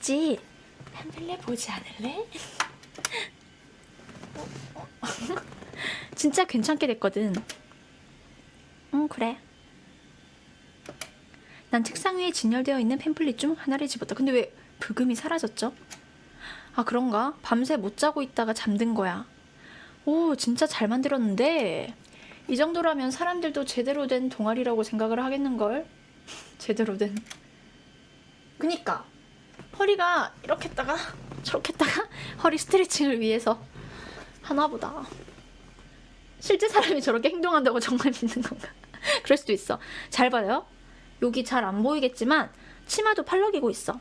있지. 햄플레 보지 않을래? 진짜 괜찮게 됐거든. 응, 그래. 난 책상 위에 진열되어 있는 팸플릿 중 하나를 집었다. 근데 왜 브금이 사라졌죠? 아, 그런가? 밤새 못 자고 있다가 잠든 거야. 오, 진짜 잘 만들었는데. 이 정도라면 사람들도 제대로 된 동아리라고 생각을 하겠는걸? 제대로 된. 그니까. 허리가 이렇게 했다가 저렇게 했다가 허리 스트레칭을 위해서 하나보다. 실제 사람이 저렇게 행동한다고 정말 믿는 건가? 그럴 수도 있어. 잘 봐요. 여기 잘 안 보이겠지만 치마도 팔럭이고 있어.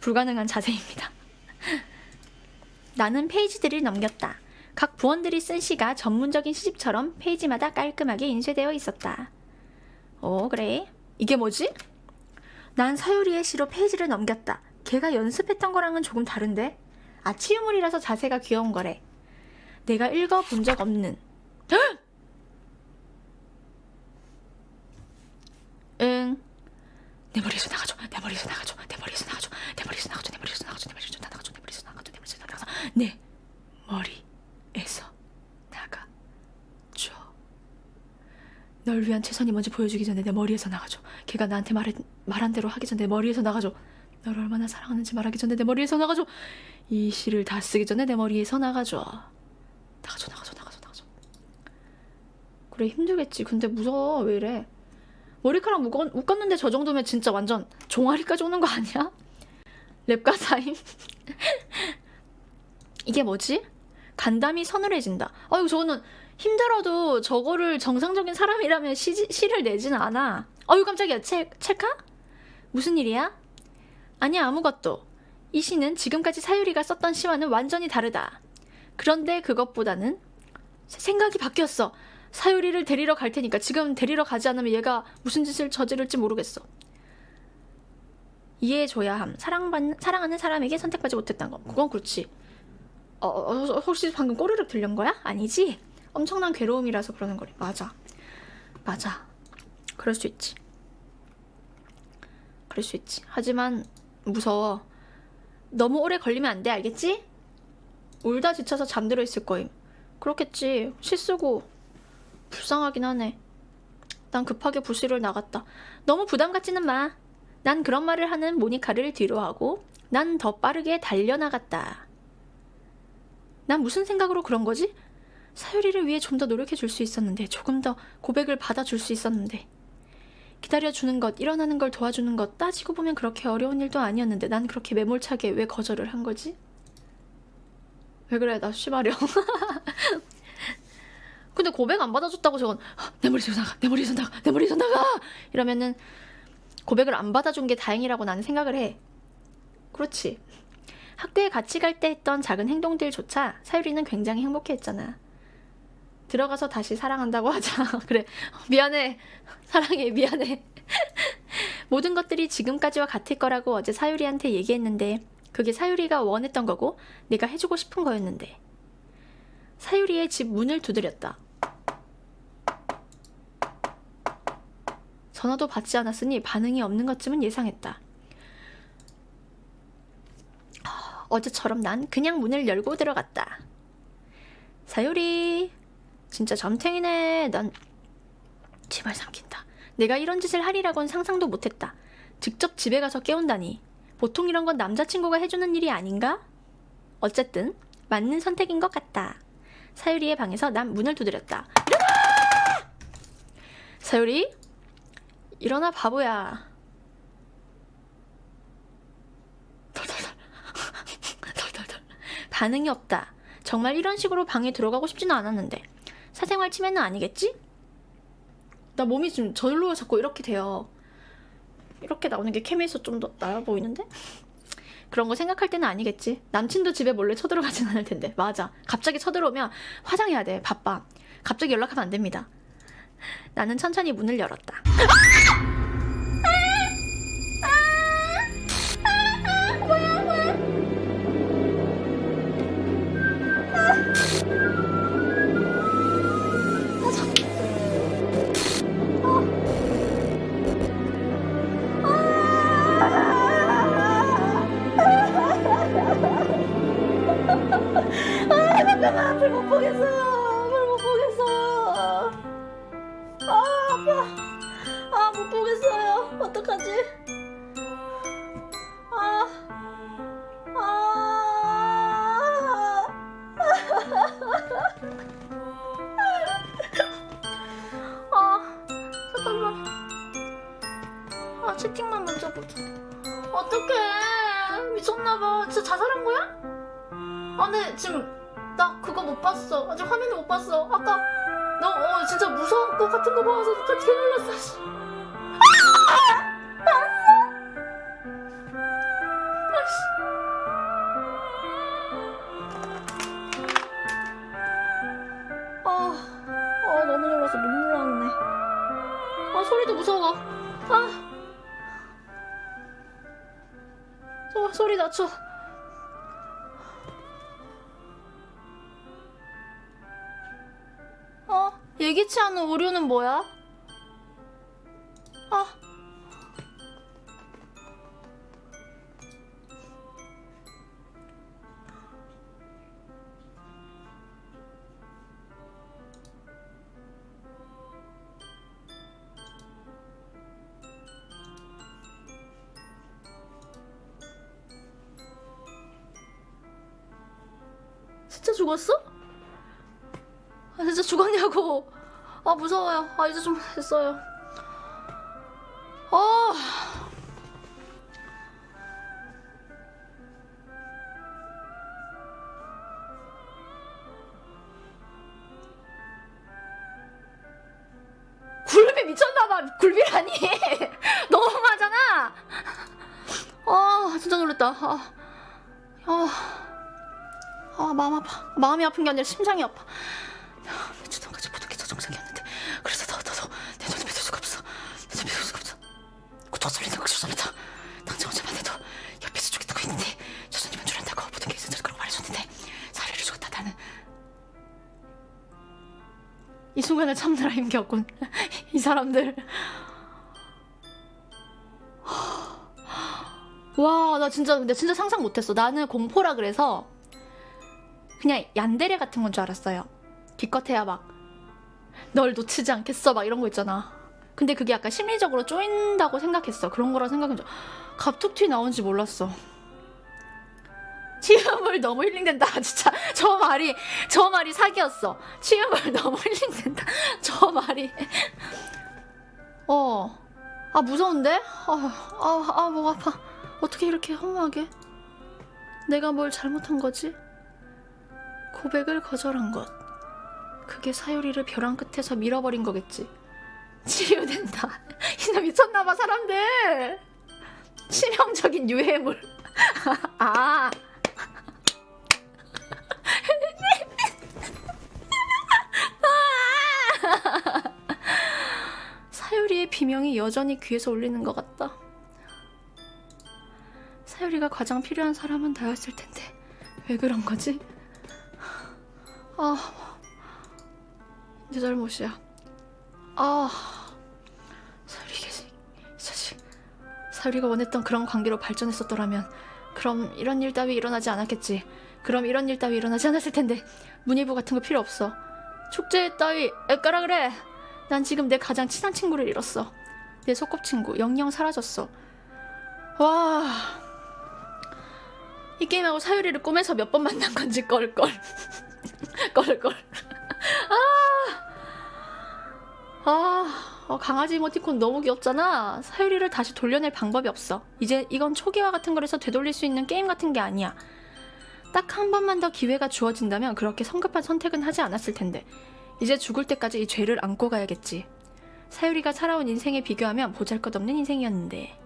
불가능한 자세입니다. 나는 페이지들을 넘겼다. 각 부원들이 쓴 시가 전문적인 시집처럼 페이지마다 깔끔하게 인쇄되어 있었다. 어, 그래. 이게 뭐지? 난 서유리의 시로 페이지를 넘겼다. 걔가 연습했던 거랑은 조금 다른데? 아, 치유물이라서 자세가 귀여운 거래. 내가 읽어본 적 없는. 헉! 응. 내 머리에서 나가줘. 내 머리에서 나가줘. 내 머리에서 나가줘. 내 머리에서 나가줘. 내 머리에서 나가줘. 내 머리에서 나가줘. 내 머리에서 나가줘. 내 머리에서 나가줘. 내 머리에서 나가줘. 널 위한 최선이 뭔지 보여주기 전에 내 머리에서 나가줘. 걔가 나한테 말한 대로 하기 전에 내 머리에서 나가줘. 널 얼마나 사랑하는지 말하기 전에 내 머리에서 나가줘. 이 시를 다 쓰기 전에 내 머리에서 나가줘. 나가줘, 나가줘, 나가줘, 나가줘. 그래 힘들겠지. 근데 무서워. 왜 이래? 머리카락 묶었, 묶었는데 저 정도면 진짜 완전 종아리까지 오는 거 아니야? 랩 가사임? 이게 뭐지? 간담이 서늘해진다. 아유 저거는 힘들어도 저거를 정상적인 사람이라면 시, 시를 내진 않아. 아유 깜짝이야. 체, 찰카? 무슨 일이야? 아니야 아무것도. 이 시는 지금까지 사유리가 썼던 시와는 완전히 다르다. 그런데 그것보다는 생각이 바뀌었어. 사유리를 데리러 갈 테니까 지금 데리러 가지 않으면 얘가 무슨 짓을 저지를지 모르겠어. 이해해줘야 함. 사랑받는, 사랑하는 사람에게 선택받지 못했던 거. 그건 그렇지. 어, 어, 어, 혹시 방금 꼬르륵 들린 거야? 아니지? 엄청난 괴로움이라서 그러는 거래. 맞아. 맞아. 그럴 수 있지. 그럴 수 있지. 하지만 무서워. 너무 오래 걸리면 안 돼. 알겠지? 울다 지쳐서 잠들어 있을 거임. 그렇겠지. 시 쓰고 불쌍하긴 하네. 난 급하게 부스를 나갔다. 너무 부담 갖지는 마. 난 그런 말을 하는 모니카를 뒤로 하고 난 더 빠르게 달려나갔다. 난 무슨 생각으로 그런 거지? 사유리를 위해 좀 더 노력해 줄 수 있었는데 조금 더 고백을 받아 줄 수 있었는데 기다려주는 것, 일어나는 걸 도와주는 것 따지고 보면 그렇게 어려운 일도 아니었는데 난 그렇게 매몰차게 왜 거절을 한 거지? 왜 그래 나 씨발이야. 근데 고백 안 받아줬다고 저건 내 머리에서 나가 내 머리에서 나가 내 머리에서 나가. 이러면은 고백을 안 받아준 게 다행이라고 나는 생각을 해. 그렇지. 학교에 같이 갈 때 했던 작은 행동들조차 사유리는 굉장히 행복해했잖아 들어가서 다시 사랑한다고 하자. 그래. 미안해. 사랑해. 미안해. 모든 것들이 지금까지와 같을 거라고 어제 사유리한테 얘기했는데 그게 사유리가 원했던 거고 내가 해주고 싶은 거였는데. 사유리의 집 문을 두드렸다. 전화도 받지 않았으니 반응이 없는 것쯤은 예상했다. 아, 어제처럼 난 그냥 문을 열고 들어갔다. 사유리, 진짜 점탱이네. 난 제발 삼킨다. 내가 이런 짓을 하리라곤 상상도 못했다. 직접 집에 가서 깨운다니. 보통 이런 건 남자친구가 해주는 일이 아닌가? 어쨌든 맞는 선택인 것 같다. 사유리의 방에서 난 문을 두드렸다. 일어나! 사유리? 일어나 바보야. 반응이 없다. 정말 이런 식으로 방에 들어가고 싶지는 않았는데. 사생활 침해는 아니겠지? 나 몸이 좀 절로 자꾸 이렇게 돼요. 이렇게 나오는 게 캠에서 좀 더 나아 보이는데? 그런 거 생각할 때는 아니겠지. 남친도 집에 몰래 쳐들어가진 않을 텐데. 맞아. 갑자기 쳐들어오면 화장해야 돼. 바빠. 갑자기 연락하면 안 됩니다. 나는 천천히 문을 열었다. 아, 근데 지금 나 그거 못 봤어. 아직 화면을 못 봤어. 아까 너 어, 진짜 무서운 거 같은 거 봐서 같이 놀랐어. 씨. 아, 아 너무 놀라서 눈물 나왔네. 아 소리도 무서워. 아, 저 소리 낮춰. 예기치 않은 오류는 뭐야? 아. 진짜 죽었어? 아 진짜 죽었냐고 아 무서워요. 아 이제 좀 됐어요. 아. 굴비 미쳤나봐. 굴비라니. 너무하잖아. 아 진짜 놀랬다. 아, 아. 아 마음 아파. 마음이 아픈 게 아니라 심장이 아파 순간을 참느라 힘겼군 이 사람들 와 나 진짜 근데 진짜 상상 못했어 나는 공포라 그래서 그냥 얀데레 같은 건 줄 알았어요. 기껏해야 막 널 놓치지 않겠어 막 이런 거 있잖아. 근데 그게 약간 심리적으로 쪼인다고 생각했어. 그런 거라 생각했죠. 갑툭튀 나온지 몰랐어. 치유물 너무 힐링된다. 진짜 저 말이 저 말이 사기였어. 치유물 너무 힐링된다. 저 말이 어. 아 무서운데? 아아아목 아파. 어떻게 이렇게 허무하게? 내가 뭘 잘못한 거지? 고백을 거절한 것. 그게 사유리를 벼랑 끝에서 밀어버린 거겠지. 치유된다. 이놈 미쳤나봐, 사람들. 치명적인 유해물. 아. 사유리의 비명이 여전히 귀에서 울리는 것 같다. 사유리가 가장 필요한 사람은 나였을 텐데 왜 그런 거지? 아, 내 잘못이야. 아, 사유리 계시, 이 자식. 사유리가 원했던 그런 관계로 발전했었더라면, 그럼 이런 일 따위 일어나지 않았겠지. 그럼 이런 일 따위 일어나지 않았을 텐데, 문의부 같은 거 필요 없어. 축제 따위 애까라 그래. 난 지금 내 가장 친한 친구를 잃었어. 내 소꿉친구 영영 사라졌어. 와. 이 게임하고 사유리를 꿈에서 몇 번 만난 건지 껄껄. 껄껄. 아, 아, 어, 강아지 이모티콘 너무 귀엽잖아. 사유리를 다시 돌려낼 방법이 없어. 이제 이건 초기화 같은 거라서 되돌릴 수 있는 게임 같은 게 아니야. 딱 한 번만 더 기회가 주어진다면 그렇게 성급한 선택은 하지 않았을 텐데. 이제 죽을 때까지 이 죄를 안고 가야겠지. 사유리가 살아온 인생에 비교하면 보잘것없는 인생이었는데.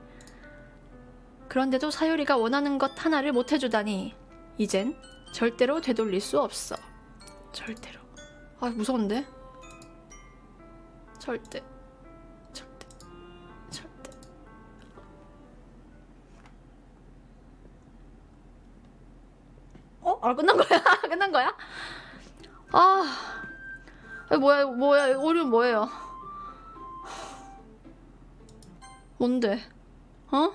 그런데도 사유리가 원하는 것 하나를 못 해주다니. 이젠 절대로 되돌릴 수 없어. 절대로. 아 무서운데? 절대. 어? 아 끝난 거야? 끝난 거야? 아. 뭐야 뭐야 오류 뭐예요? 뭔데? 어?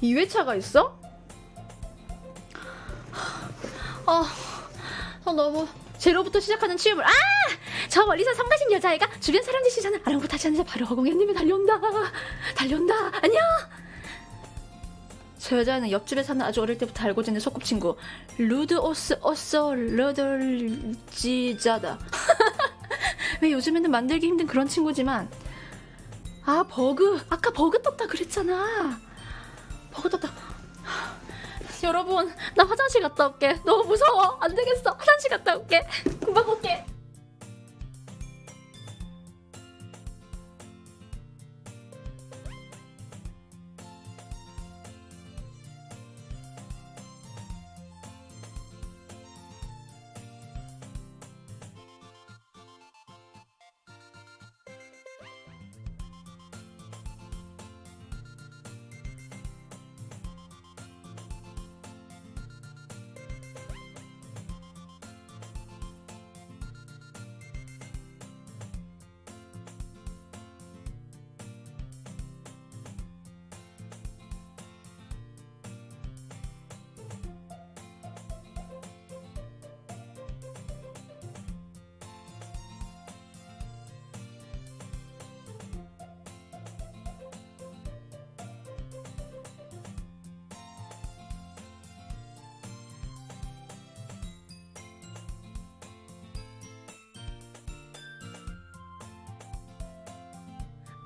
이회차가 있어? 아, 아 너무 제로부터 시작하는 치유물. 아, 저 멀리서 성 가신 여자애가 주변 사람들 시선을 아랑곳하지 않자 바로 허공연님이 달려온다. 달려온다. 안녕. 저 여자는 옆집에 사는 아주 어릴 때부터 알고 지낸 소꿉친구. 루드 오스 오소 러덜지자다. 왜 요즘에는 만들기 힘든 그런 친구지만. 아 버그. 아까 버그 떴다 그랬잖아. 버그 떴다. 여러분 나 화장실 갔다 올게. 너무 무서워. 안 되겠어. 화장실 갔다 올게. 금방 올게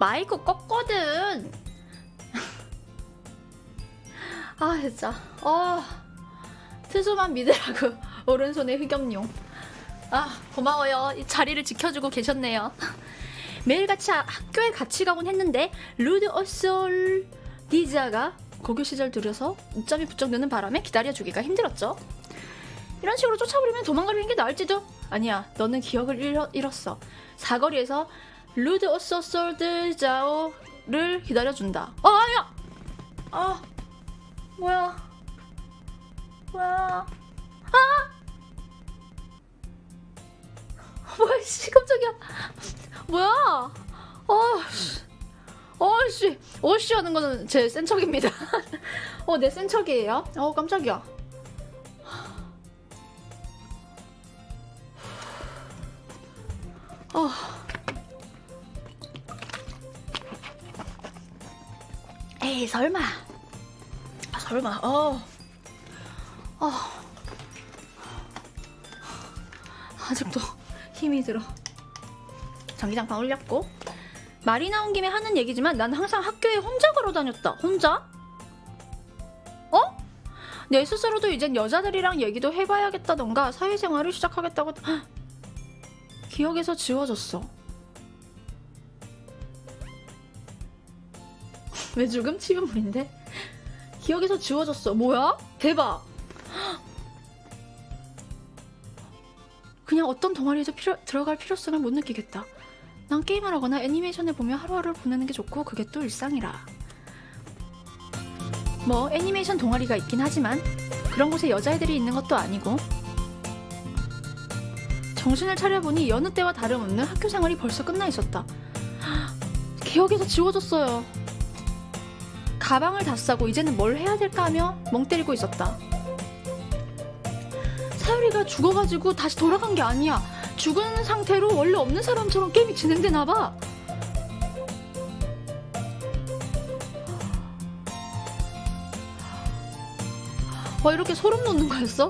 마이크 껐거든. 아 진짜. 아 트수만 믿으라고. 오른손에 흑염룡. 아 고마워요. 이 자리를 지켜주고 계셨네요. 매일같이 하- 학교에 같이 가곤 했는데 루드 어솔 디자가 고교 시절 들여서 웃점이 부쩍 느는 바람에 기다려주기가 힘들었죠. 이런 식으로 쫓아버리면 도망가는 게 나을지도. 아니야 너는 기억을 잃었어. 사거리에서 루드 어솔 디자오를 기다려준다. 어 아니야! 아 뭐야? 뭐야? 아! 뭐야 씨 깜짝이야. 뭐야? 어 씨. 어 씨. 어 씨 하는 거는 제 센 척입니다. 어 내 센 척이에요? 어 깜짝이야. 어 에이 설마 아, 설마 어 어. 아직도 힘이 들어 전기장판 올렸고 말이 나온 김에 하는 얘기지만 난 항상 학교에 혼자 걸어 다녔다 혼자? 어? 내 스스로도 이젠 여자들이랑 얘기도 해봐야겠다던가 사회생활을 시작하겠다고 헉! 기억에서 지워졌어 왜 죽음? 치명물인데? 기억에서 지워졌어. 뭐야? 대박. 그냥 어떤 동아리에도 필요, 들어갈 필요성을 못 느끼겠다. 난 게임을 하거나 애니메이션을 보며 하루하루를 보내는 게 좋고 그게 또 일상이라. 뭐 애니메이션 동아리가 있긴 하지만 그런 곳에 여자애들이 있는 것도 아니고 정신을 차려보니 여느 때와 다름없는 학교 생활이 벌써 끝나 있었다. 기억에서 지워졌어요. 가방을 다 싸고 이제는 뭘 해야 될까 하며 멍 때리고 있었다. 사유리가 죽어가지고 다시 돌아간 게 아니야. 죽은 상태로 원래 없는 사람처럼 게임이 진행되나 봐. 와 이렇게 소름 돋는 거였어?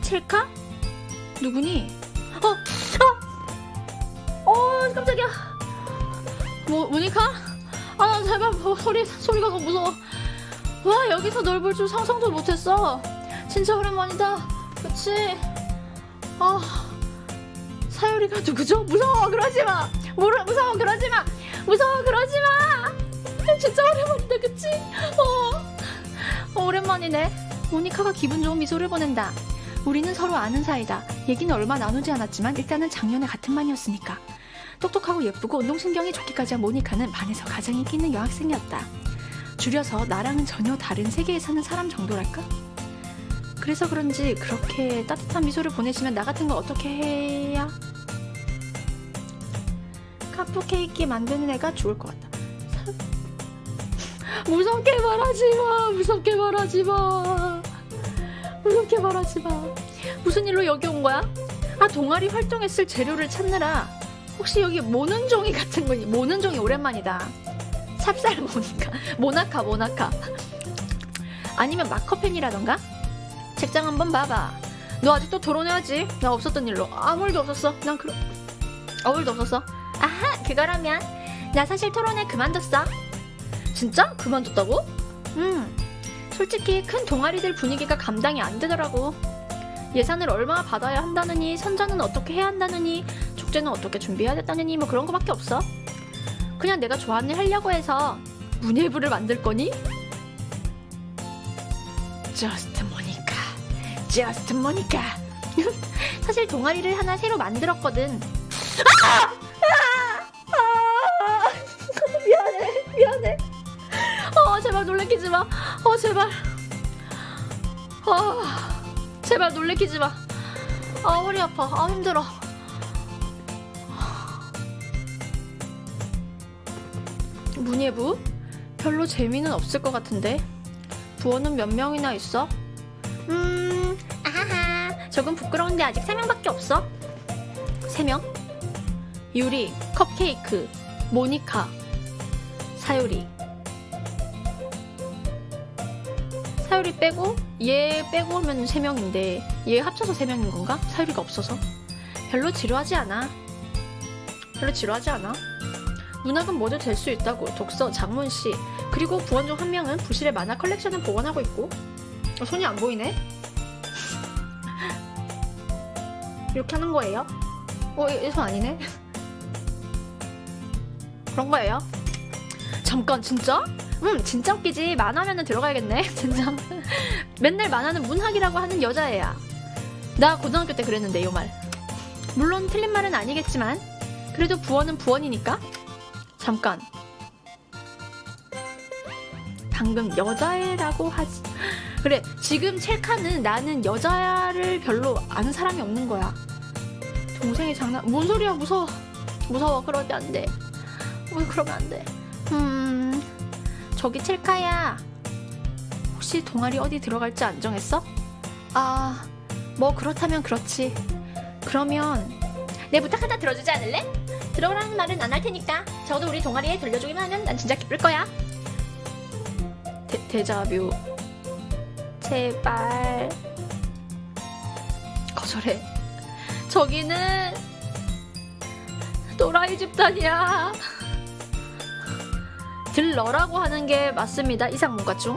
첼카? 누구니? 어, 어, 어 깜짝이야. 모 모니카? 아, 나 제발 뭐, 소리 소리가 너무 무서워. 와 여기서 널 볼 줄 상상도 못했어. 진짜 오랜만이다. 그치? 아 사유리가 누구죠? 무서워 그러지 마. 무르, 무서워 그러지 마. 무서워 그러지 마. 진짜 오랜만이다 그치? 어. 어 오랜만이네. 모니카가 기분 좋은 미소를 보낸다. 우리는 서로 아는 사이다. 얘기는 얼마 나누지 않았지만 일단은 작년에 같은 반이었으니까. 똑똑하고 예쁘고 운동신경이 좋기까지 한 모니카는 반에서 가장 인기 있는 여학생이었다. 줄여서 나랑은 전혀 다른 세계에 사는 사람 정도랄까? 그래서 그런지 그렇게 따뜻한 미소를 보내시면 나 같은 거 어떻게 해야? 카프케이크 만드는 애가 좋을 것 같다. 사- 무섭게 말하지 마. 무섭게 말하지 마. 무섭게 말하지 마. 무슨 일로 여기 온 거야? 아 동아리 활동했을 재료를 찾느라 혹시 여기 모는 종이 같은 거 모는 종이 오랜만이다. 찹쌀 모니까 모나카 모나카 아니면 마커펜이라던가 책장 한번 봐봐 너 아직도 토론해야지 나 없었던 일로 아무 일도 없었어 난 그런 어울도 없었어. 아하, 그거라면 나 사실 토론회 그만뒀어. 진짜? 그만뒀다고? 음, 솔직히 큰 동아리들 분위기가 감당이 안 되더라고. 예산을 얼마나 받아야 한다느니, 선전은 어떻게 해야 한다느니, 축제는 어떻게 준비해야 된다느니, 뭐 그런 거밖에 없어. 그냥 내가 좋아하는 일 하려고 해서 문예부를 만들 거니? Just 모니카, Just. 사실 동아리를 하나 새로 만들었거든. 아! 미안해, 미안해. 어, 제발 놀래키지 마. 어, 제발. 아, 제발 놀래키지 마. 아, 허리 아파. 아, 힘들어. 문예부? 별로 재미는 없을 것 같은데. 부원은 몇 명이나 있어? 음, 아하하. 조금 부끄러운데 아직 세 명밖에 없어. 세 명? 유리, 컵케이크, 모니카, 사유리. 사유리 빼고 얘 빼고 하면 세 명인데 얘 합쳐서 세 명인 건가? 사유리가 없어서 별로 지루하지 않아. 별로 지루하지 않아. 문학은 모두 될 수 있다고 독서 장문 씨 그리고 부원 중 한 명은 부실의 만화 컬렉션을 보관하고 있고 어, 손이 안 보이네. 이렇게 하는 거예요? 어, 이손 아니네. 그런 거예요. 잠깐 진짜? 음 진짜 웃기지 만화면은 들어가야겠네 진짜 맨날 만화는 문학이라고 하는 여자애야 나 고등학교 때 그랬는데 이말 물론 틀린 말은 아니겠지만 그래도 부원은 부원이니까 잠깐. 방금 여자애라고 하지. 그래 지금 첼카는 나는 여자를 별로 아는 사람이 없는 거야. 동생이 장난 뭔 소리야 무서워. 무서워 그러면 안 돼. 왜 그러면 안 돼? 음 저기 첼카야. 혹시 동아리 어디 들어갈지 안 정했어? 아 뭐 그렇다면 그렇지. 그러면 내 부탁 하나 들어주지 않을래? 들어오라는 말은 안 할 테니까 적어도 우리 동아리에 들려주기만 하면 난 진짜 기쁠 거야 데, 데자뷰 제발 거절해 저기는 또라이 집단이야 들러라고 하는 게 맞습니다 이상문과 중.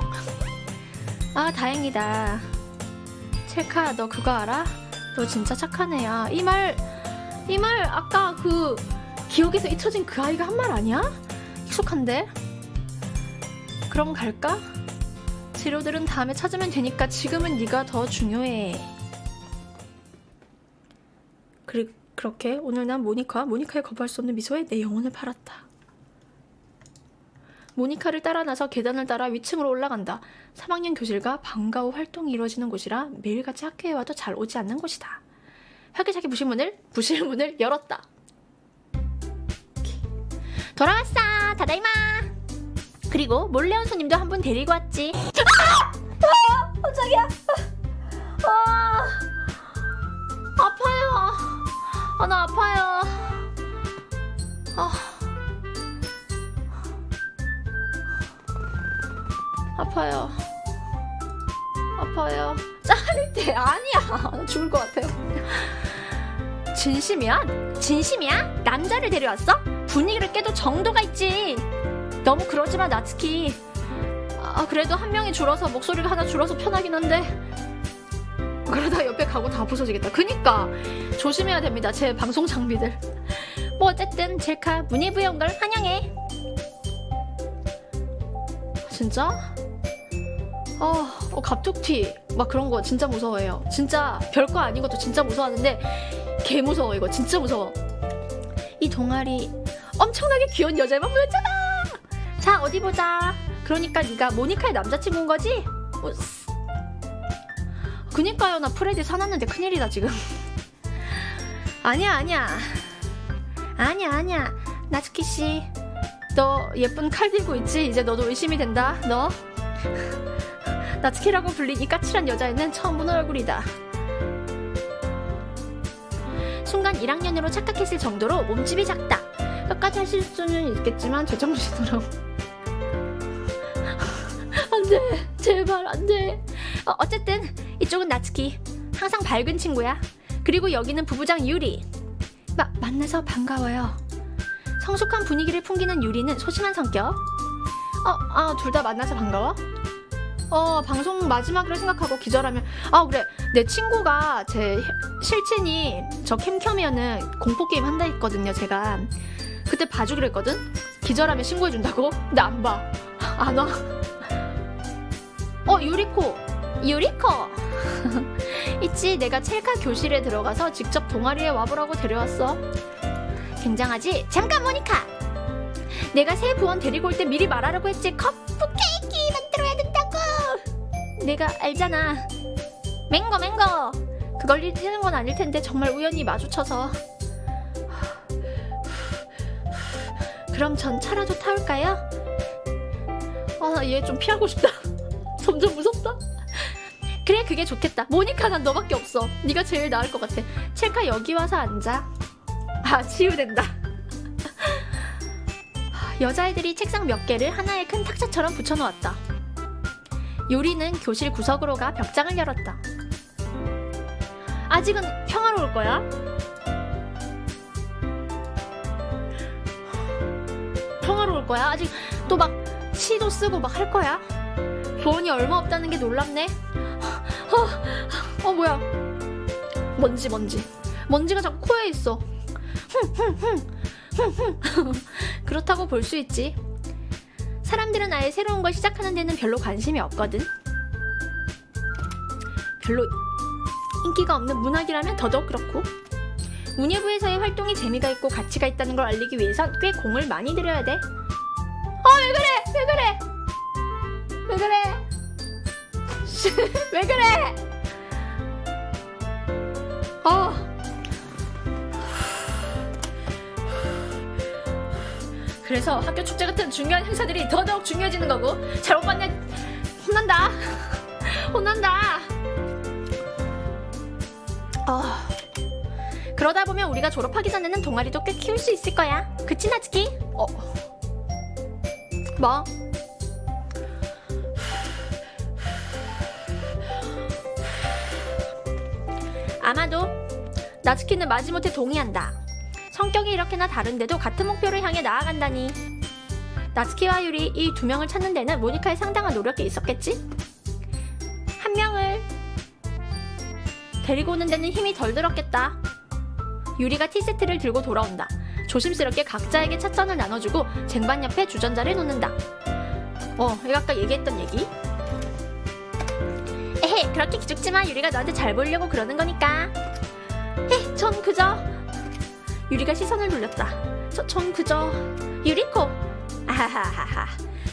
아 다행이다. 첼카 너 그거 알아? 너 진짜 착한 애야. 이 말 이 말 아까 그 기억에서 잊혀진 그 아이가 한 말 아니야? 익숙한데? 그럼 갈까? 재료들은 다음에 찾으면 되니까 지금은 네가 더 중요해. 그, 그렇게 오늘 난 모니카, 모니카의 거부할 수 없는 미소에 내 영혼을 팔았다. 모니카를 따라 나서 계단을 따라 위층으로 올라간다. 3학년 교실과 방과 후 활동이 이루어지는 곳이라 매일같이 학교에 와도 잘 오지 않는 곳이다. 활기차게 부실문을 부실문을 열었다. 돌아왔어, 다다이마. 그리고 몰래 온 손님도 한 분 데리고 왔지. 아! 아! 깜짝이야. 아, 아파요. 아, 나 아파요. 아. 아파요. 아파요. 짜릿해. 아니야. 나 죽을 것 같아요. 진심이야? 진심이야? 남자를 데려왔어? 분위기를 깨도 정도가 있지. 너무 그러지 마, 나츠키. 아, 그래도 한 명이 줄어서 목소리가 하나 줄어서 편하긴 한데. 그러다 옆에 가고 다 부서지겠다. 그니까 조심해야 됩니다. 제 방송 장비들. 뭐 어쨌든 젤카 문예부에 온 걸 환영해. 진짜? 아, 어, 갑툭튀 막 그런 거 진짜 무서워해요. 진짜 별거 아닌 것도 진짜 무서워하는데 개 무서워 이거 진짜 무서워. 이 동아리 엄청나게 귀여운 여자만 보였잖아. 자 어디 보자. 그러니까 네가 모니카의 남자친구인 거지? 우스. 그니까요 나 프레디 사놨는데 큰일이다 지금. 아니야 아니야 아니야 아니야 나츠키 씨. 너 예쁜 칼 들고 있지? 이제 너도 의심이 된다. 너. 나츠키라고 불린 이 까칠한 여자애는 처음 보는 얼굴이다. 순간 1학년으로 착각했을 정도로 몸집이 작다. 끝까지 하실 수는 있겠지만 제정신으로. 안 돼. 제발 안 돼. 어, 어쨌든 이쪽은 나츠키. 항상 밝은 친구야. 그리고 여기는 부부장 유리. 마, 만나서 반가워요. 성숙한 분위기를 풍기는 유리는 소심한 성격. 어, 아, 둘 다 만나서 반가워? 어, 방송 마지막으로 생각하고 기절하면 아, 그래. 내 친구가 제 실친이 저 캠캠이면은 공포 게임 한다 했거든요, 제가. 그때 봐주기로 했거든. 기절하면 신고해 준다고? 근데 안 봐. 안 와. 어, 유리코. 유리코. 있지, 내가 첼카 교실에 들어가서 직접 동아리에 와보라고 데려왔어. 굉장하지? 잠깐 모니카. 내가 새 부원 데리고 올 때 미리 말하라고 했지. 컵케이크 만들어야 된다고. 내가 알잖아. 맹거 맹거. 그걸 일치는 건 아닐 텐데 정말 우연히 마주쳐서. 그럼 전 차라도 타올까요? 아, 얘 좀 피하고 싶다. 점점 무섭다. 그래, 그게 좋겠다. 모니카, 난 너밖에 없어. 네가 제일 나을 것 같아. 첼카 여기 와서 앉아. 아, 치유된다. 여자애들이 책상 몇 개를 하나의 큰 탁자처럼 붙여놓았다. 요리는 교실 구석으로 가 벽장을 열었다. 아직은 평화로울 거야? 거야? 아직 또 막 시도 쓰고 막 할 거야? 돈이 얼마 없다는 게 놀랍네. 어, 어 뭐야? 먼지 먼지. 먼지가 자꾸 코에 있어. 그렇다고 볼 수 있지. 사람들은 아예 새로운 걸 시작하는 데는 별로 관심이 없거든. 별로 인기가 없는 문학이라면 더더욱 그렇고. 문예부에서의 활동이 재미가 있고 가치가 있다는 걸 알리기 위해선 꽤 공을 많이 들여야 돼. 어, 왜 그래? 왜 그래? 왜 그래? 아. 그래서 학교 축제 같은 중요한 행사들이 더더욱 중요해지는 거고 잘못 봤네 혼난다 혼난다 아 그러다 보면 우리가 졸업하기 전에는 동아리도 꽤 키울 수 있을 거야 그치 나츠키? 어 뭐? 아마도 나츠키는 마지못해 동의한다 성격이 이렇게나 다른데도 같은 목표를 향해 나아간다니. 나츠키와 유리 이 두 명을 찾는 데는 모니카의 상당한 노력이 있었겠지? 한 명을 데리고 오는 데는 힘이 덜 들었겠다. 유리가 티세트를 들고 돌아온다. 조심스럽게 각자에게 찻잔을 나눠주고 쟁반 옆에 주전자를 놓는다. 어, 이거 아까 얘기했던 얘기. 에헤, 그렇게 기죽지 마. 유리가 너한테 잘 보이려고 그러는 거니까. 에, 전 그저 유리가 시선을 돌렸다. 저, 전 그저 유리코. 아하하하.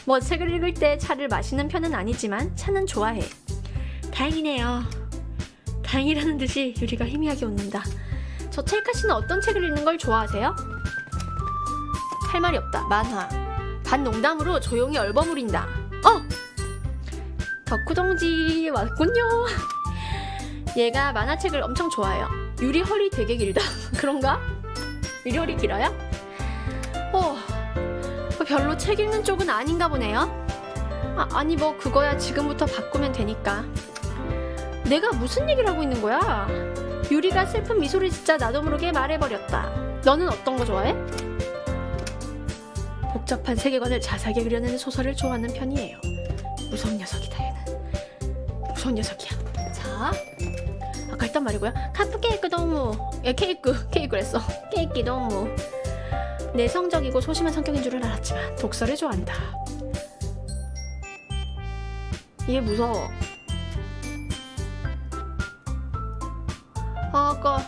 뭐 책을 읽을 때 차를 마시는 편은 아니지만 차는 좋아해. 다행이네요. 다행이라는 듯이 유리가 희미하게 웃는다. 저 첼카 씨는 어떤 책을 읽는 걸 좋아하세요? 할 말이 없다. 만화. 반 농담으로 조용히 얼버무린다. 어! 덕후 동지 왔군요. 얘가 만화책을 엄청 좋아해요. 유리 허리 되게 길다. 그런가? 유리 허리 길어요? 어, 별로 책 읽는 쪽은 아닌가 보네요. 아, 아니 뭐 그거야 지금부터 바꾸면 되니까. 내가 무슨 얘기를 하고 있는 거야? 유리가 슬픈 미소를 짓자 나도 모르게 말해버렸다. 너는 어떤 거 좋아해? 복잡한 세계관을 자세하게 그려내는 소설을 좋아하는 편이에요. 무서운 녀석이다 얘는. 무서운 녀석이야. 자, 아까 했단 말이고요. 카프 케이크 너무 예, 케이크 케이크랬어. 케이크 너무 내성적이고 소심한 성격인 줄은 알았지만 독서를 좋아한다. 얘 무서워. 아, 아까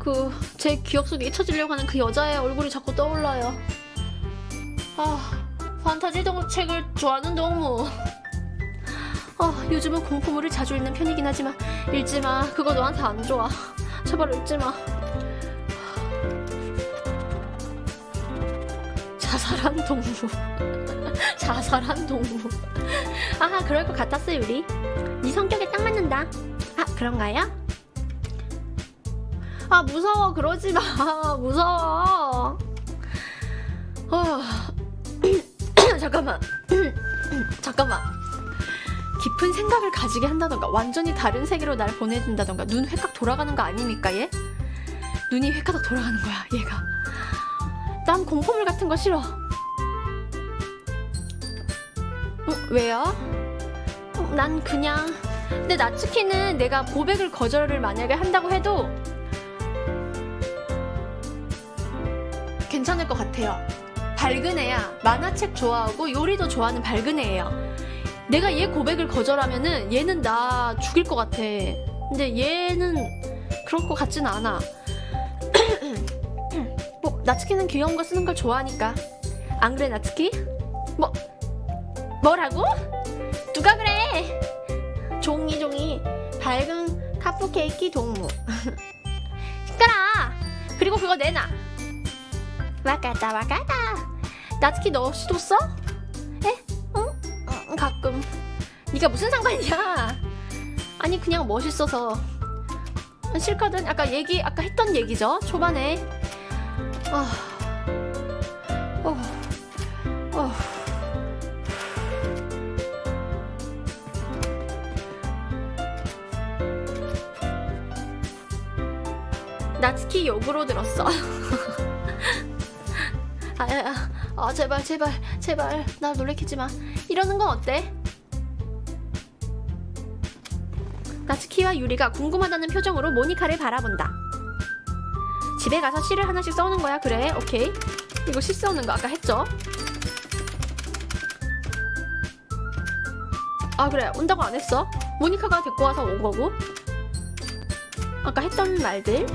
그 제 기억 속에 잊혀지려고 하는 그 여자의 얼굴이 자꾸 떠올라요. 아, 판타지 동물 책을 좋아하는 동무. 아, 요즘은 공포물을 자주 읽는 편이긴 하지만 읽지 마. 그거 너한테 안 좋아. 제발 읽지 마. 자살한 동무. 자살한 동무. 아, 그럴 것 같았어, 유리. 네 성격에 딱 맞는다. 아, 그런가요? 아, 무서워. 그러지 마. 무서워. 어. 잠깐만. 잠깐만. 깊은 생각을 가지게 한다던가 완전히 다른 세계로 날 보내준다던가 눈 획각 돌아가는 거 아닙니까 얘? 눈이 획가닥 돌아가는 거야 얘가 난 공포물 같은 거 싫어 어, 왜요? 어, 난 그냥 근데 나츠키는 내가 고백을 거절을 만약에 한다고 해도 괜찮을 것 같아요 밝은 애야. 만화책 좋아하고 요리도 좋아하는 밝은 애예요. 내가 얘 고백을 거절하면은 얘는 나 죽일 것 같아. 근데 얘는 그럴 것 같진 않아. 뭐 나츠키는 귀여운 거 쓰는 걸 좋아하니까. 안 그래 나츠키? 뭐 뭐라고? 누가 그래? 종이 종이. 밝은 카프케이크 동무. 시끄러! 그리고 그거 내놔. 와가다 와가다 나츠키 너 시도 써? 에? 응? 응, 가끔 네가 무슨 상관이야 아니 그냥 멋있어서 싫거든 아까 얘기 아까 했던 얘기죠 초반에 아 어, 어. 나츠키 욕으로 들었어. 아, 아, 제발, 제발, 제발, 나 놀래키지 마. 이러는 건 어때? 나츠키와 유리가 궁금하다는 표정으로 모니카를 바라본다. 집에 가서 시를 하나씩 써오는 거야. 그래, 오케이. 이거 시 써오는 거 아까 했죠? 아, 그래. 온다고 안 했어. 모니카가 데리고 와서 온 거고. 아까 했던 말들.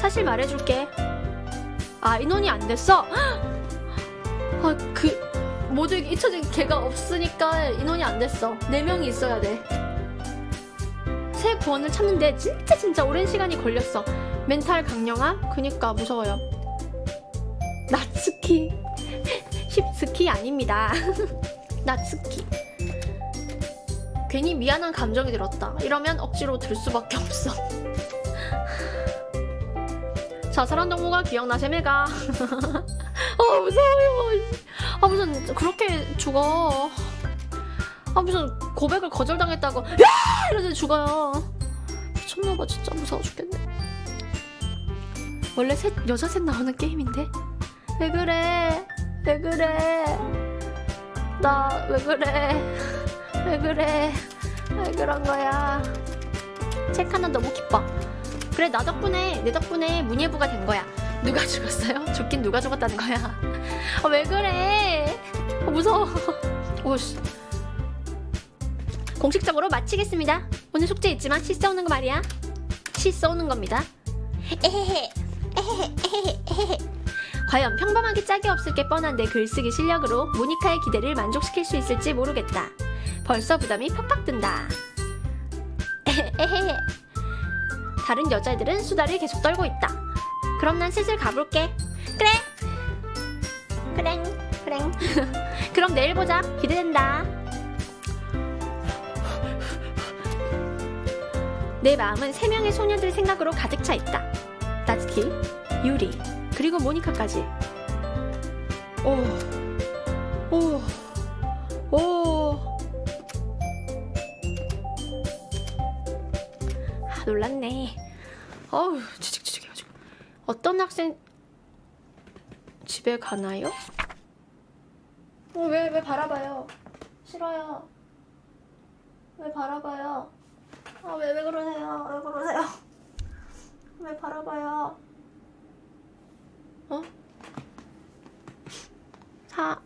사실 말해줄게. 아 인원이 안 됐어? 아 그 모두에게 잊혀진 개가 없으니까 인원이 안 됐어. 네 명이 있어야 돼. 새 구원을 찾는데 진짜 진짜 오랜 시간이 걸렸어. 멘탈 강령아? 그니까 무서워요. 나츠키. 힙스키 아닙니다. 나츠키. 괜히 미안한 감정이 들었다. 이러면 억지로 들 수밖에 없어. 자살한 동무가 기억나 셈매가 아 무서워요. 아 무슨 그렇게 죽어? 아 무슨 고백을 거절당했다고? 야! 이러더니 죽어요. 미쳤나봐 진짜 무서워 죽겠네. 원래 셋 여자 셋 나오는 게임인데? 왜 그래? 왜 그래? 나 왜 그래? 왜 그래? 왜 그런 거야? 책 하나 너무 기뻐 그래 나 덕분에 내 덕분에 문예부가 된 거야. 누가 죽었어요? 죽긴 누가 죽었다는 거야. 아, 왜 그래? 아, 무서워. 오씨. 공식적으로 마치겠습니다. 오늘 숙제 있지만 시 써오는 거 말이야. 시 써오는 겁니다. 에헤헤. 에헤헤. 에헤헤. 에헤헤. 과연 평범하게 짝이 없을 게 뻔한 내 글쓰기 실력으로 모니카의 기대를 만족시킬 수 있을지 모르겠다. 벌써 부담이 팍팍 든다. 에헤헤 다른 여자애들은 수다를 계속 떨고 있다. 그럼 난 슬슬 가볼게. 그래. 그래. 그래. 그럼 내일 보자. 기대된다. 내 마음은 세 명의 소녀들 생각으로 가득 차 있다. 나츠키, 유리, 그리고 모니카까지. 오, 오, 오. 놀랐네. 어우, 지직지직 해가지고. 어떤 학생 집에 가나요? 어, 왜, 왜 바라봐요? 싫어요. 왜 바라봐요? 아, 왜, 왜 그러세요? 왜 그러세요? 왜 바라봐요? 어? 사,